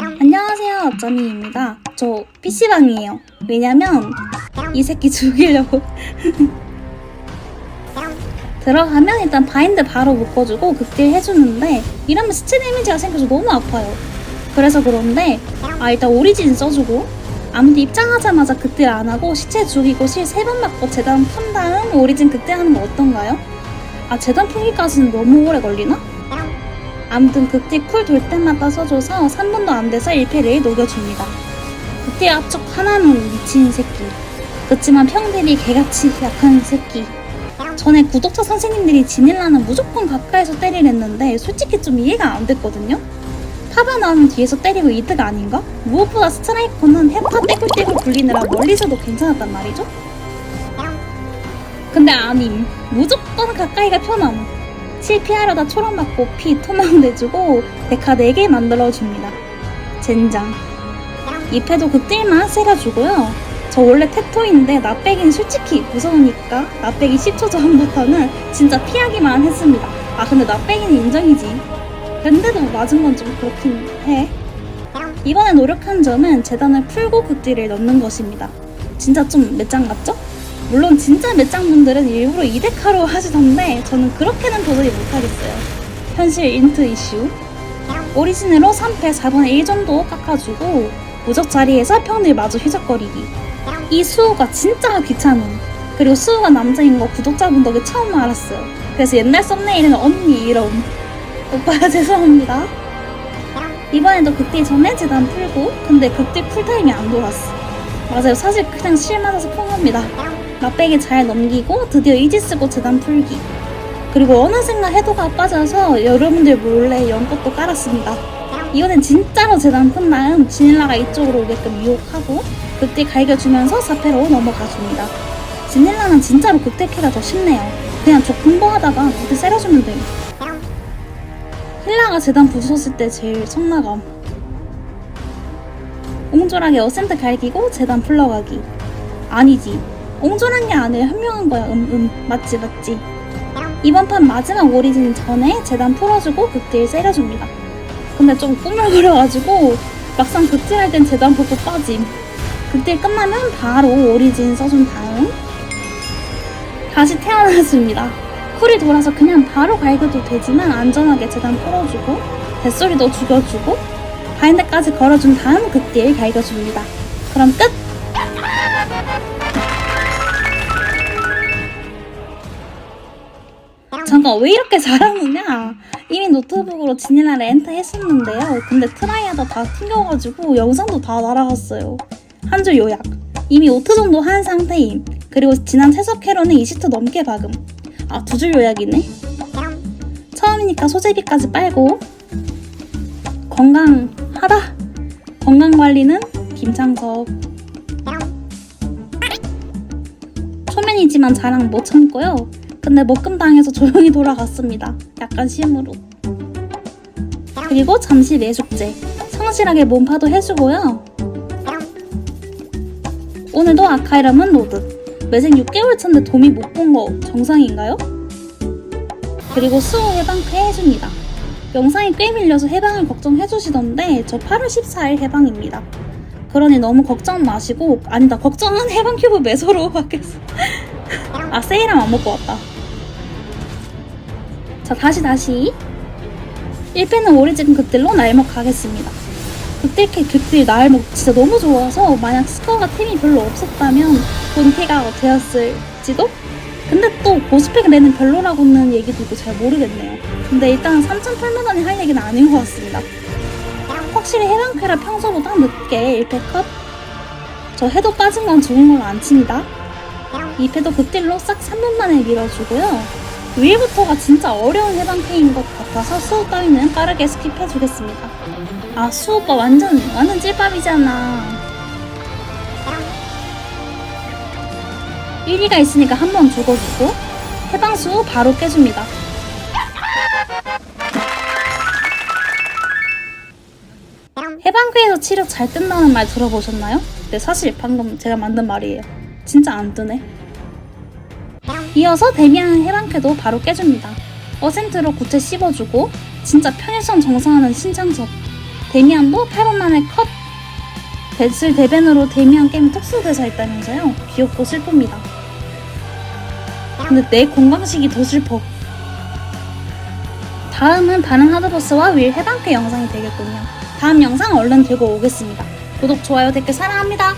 안녕하세요, 어쩌미입니다. 저 PC방이에요. 왜냐면 이 새끼 죽이려고. 들어가면 일단 바인드 바로 묶어주고 극딜 해주는데 이러면 스체 데미지가 생겨서 너무 아파요. 그래서 그런데 아 일단 오리진 써주고 아무도 입장하자마자 극딜 안 하고 시체 죽이고 실세번 맞고 재단 푼 다음 오리진 극딜하는 거 어떤가요? 아 재단 풀기까지는 너무 오래 걸리나? 아무튼 극딜 쿨돌 때마다 써줘서 3분도 안 돼서 1패를 녹여줍니다. 극딜 압축 하나는 미친 새끼. 그렇지만 평딜이 개같이 약한 새끼. 전에 구독자 선생님들이 지닐라는 무조건 가까이서 때리랬는데 솔직히 좀 이해가 안 됐거든요? 타바 나오면 뒤에서 때리고 이득 아닌가? 무엇보다 스트라이커는 헤파 떼굴떼굴 굴리느라 멀리서도 괜찮았단 말이죠? 근데 아님 무조건 가까이가 편함 실피하려다 초록 맞고 피 토막 내주고 데카 4개 만들어줍니다. 젠장. 2패도 극딜만 세가주고요. 저 원래 테토인데 나빼긴 솔직히 무서우니까 나빼기 10초 전부터는 진짜 피하기만 했습니다. 아 근데 나빼기는 인정이지. 근데도 맞은 건 좀 그렇긴 해. 이번에 노력한 점은 재단을 풀고 극딜을 넣는 것입니다. 진짜 좀 매장 같죠? 물론 진짜 매장분들은 일부러 이데카로 하시던데 저는 그렇게는 도저히 못하겠어요. 현실 인트 이슈. 오리진으로 3패 4분의 1 정도 깎아주고 무적 자리에서 편을 마주 휘적거리기. 이 수호가 진짜 귀찮음. 그리고 수호가 남자인 거 구독자분 덕에 처음 알았어요. 그래서 옛날 썸네일에는 언니 이름. 오빠야 죄송합니다. 이번에도 극딜 전에 재단 풀고 근데 극딜 쿨타임이 안 돌았어. 맞아요. 사실 그냥 실 맞아서 푼 겁니다. 맛배기 잘 넘기고 드디어 이지 쓰고 재단 풀기. 그리고 어느샌가 해도가 빠져서 여러분들 몰래 연꽃도 깔았습니다. 이거는 진짜로 재단 푼 다음 지닐라가 이쪽으로 오게끔 유혹하고 극딜 갈겨주면서 4패로 넘어가줍니다. 지닐라는 진짜로 극딜키가 더 쉽네요. 그냥 족분봉하다가 무대 세려주면 돼요. 힐라가 재단 부쉈을 때 제일 성나감. 옹졸하게 어센트 갈기고 재단 풀러가기. 아니지 옹졸한 게 아니라 현명한 거야, 음, 음. 맞지, 맞지. 이번 판 마지막 오리진 전에 재단 풀어주고 극딜 세려줍니다. 근데 좀 꾸물거려가지고 막상 극딜할 땐 재단 보고 빠짐. 극딜 끝나면 바로 오리진 써준 다음 다시 태어났습니다. 쿨이 돌아서 그냥 바로 갈겨도 되지만 안전하게 재단 풀어주고 뱃소리도 죽여주고 바인드까지 걸어준 다음 극딜 갈겨줍니다. 그럼 끝! 잠깐 왜 이렇게 잘하느냐? 이미 노트북으로 지닐라를 엔터 했었는데요. 근데 트라이하다 다 튕겨가지고 영상도 다 날아갔어요. 한 줄 요약. 이미 5트 정도 한 상태임. 그리고 지난 채석 캐로는 20트 넘게 박음 아 두 줄 요약이네? 처음이니까 소재비까지 빨고. 건강하다. 건강관리는 김창섭 초면이지만 자랑 못 참고요 근데 먹금당해서 조용히 돌아갔습니다. 약간 심으로. 그리고 잠시 매숙제. 성실하게 몸파도 해주고요. 오늘도 아카이람은 로드. 매생 6개월 차인데 도미 못 본 거 정상인가요? 그리고 수호 해방크 해줍니다. 영상이 꽤 밀려서 해방을 걱정해주시던데 저 8월 14일 해방입니다. 그러니 너무 걱정 마시고 아니다 걱정은 해방 큐브 매소로 하겠어. 아 세일함 안 먹고 왔다. 자 다시 다시 1패는 오리진 극딜로 날먹 가겠습니다. 극딜캐 극딜 날먹 진짜 너무 좋아서 만약 스코어가 템이 별로 없었다면 본캐가 되었을지도? 근데 또 보스팩 내는 별로라고는 얘기도 있고 잘 모르겠네요. 근데 일단 3,800원이 할 얘기는 아닌 것 같습니다. 확실히 해방캐라 평소보다 늦게 1패 컷. 저 해도 빠진 건 좋은 걸 안 칩니다. 2패도 극딜로 싹 3분 만에 밀어주고요. 위에부터가 진짜 어려운 해방패인 것 같아서 수호 따위는 빠르게 스킵해주겠습니다. 아 수호가 완전 완전 찔밥이잖아. 1위가 있으니까 한 번 죽어주고 해방수 바로 깨줍니다. 해방패에서 치력 잘 뜬다는 말 들어보셨나요? 네 사실 방금 제가 만든 말이에요. 진짜 안 뜨네. 이어서 데미안 해방패도 바로 깨줍니다. 어센트로 고체 씹어주고 진짜 편의성 정상하는 신창섭. 데미안도 8분 만에 컷! 벤슬 대변으로 데미안 게임 특수대사 했다면서요? 귀엽고 슬픕니다. 근데 내 건강식이 더 슬퍼. 다음은 다른 하드버스와 윌 해방패 영상이 되겠군요. 다음 영상 얼른 들고 오겠습니다. 구독, 좋아요, 댓글 사랑합니다.